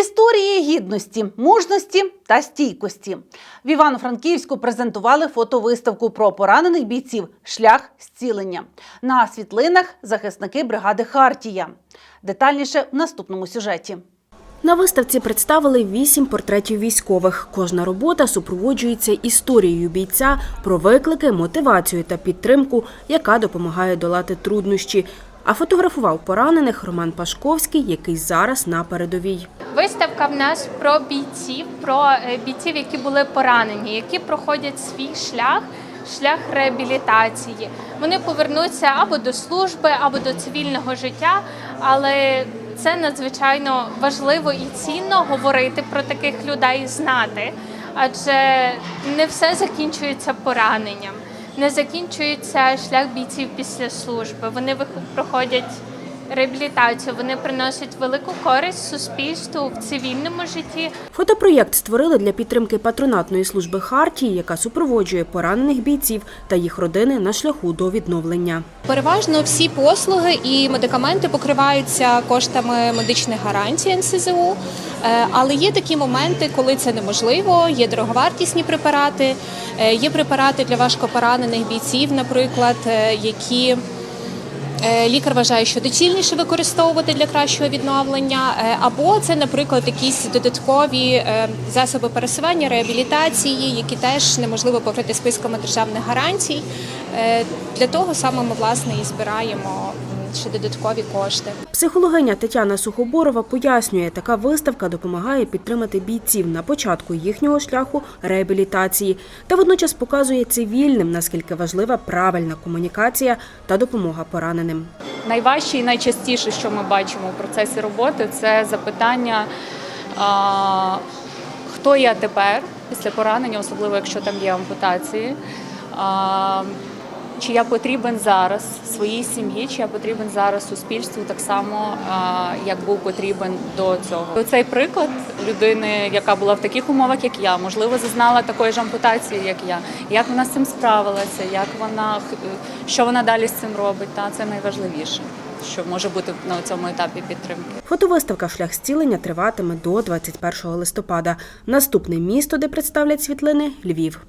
Історії гідності, мужності та стійкості в Івано-Франківську презентували фотовиставку про поранених бійців Шлях зцілення. На світлинах захисники бригади Хартія. Детальніше в наступному сюжеті. На виставці представили вісім портретів військових. Кожна робота супроводжується історією бійця про виклики, мотивацію та підтримку, яка допомагає долати труднощі. А фотографував поранених Роман Пашковський, який зараз на передовій. Виставка в нас про бійців, про е, бійців, які були поранені, які проходять свій шлях, шлях реабілітації. Вони повернуться або до служби, або до цивільного життя, але це надзвичайно важливо і цінно говорити про таких людей, знати, адже не все закінчується пораненням. Не закінчується шлях бійців після служби. Вони проходять реабілітацію, вони приносять велику користь суспільству в цивільному житті. Фотопроєкт створили для підтримки патронатної служби Хартії, яка супроводжує поранених бійців та їх родини на шляху до відновлення. Переважно всі послуги і медикаменти покриваються коштами медичних гарантій НСЗУ. Е, Але є такі моменти, коли це неможливо. Є дороговартісні препарати, е, є препарати для важкопоранених бійців, наприклад, е, які лікар вважає, що доцільніше використовувати для кращого відновлення, е, або це, наприклад, якісь додаткові е, засоби пересування, реабілітації, які теж неможливо покрити списками державних гарантій. Е, Для того саме ми власне і збираємо ще додаткові кошти. Психологиня Тетяна Сухоборова пояснює, така виставка допомагає підтримати бійців на початку їхнього шляху реабілітації та водночас показує цивільним, наскільки важлива правильна комунікація та допомога пораненим. Найважче і найчастіше, що ми бачимо у процесі роботи, це запитання, хто я тепер після поранення, особливо якщо там є ампутації. Чи я потрібен зараз своїй сім'ї, чи я потрібен зараз суспільству так само, як був потрібен до цього. Цей приклад людини, яка була в таких умовах, як я, можливо, зазнала такої ж ампутації, як я. Як вона з цим справилася, як вона що вона далі з цим робить? Та це найважливіше, що може бути на цьому етапі підтримки. Фотовиставка Шлях зцілення триватиме до 21 листопада. Наступне місто, де представлять світлини Львів.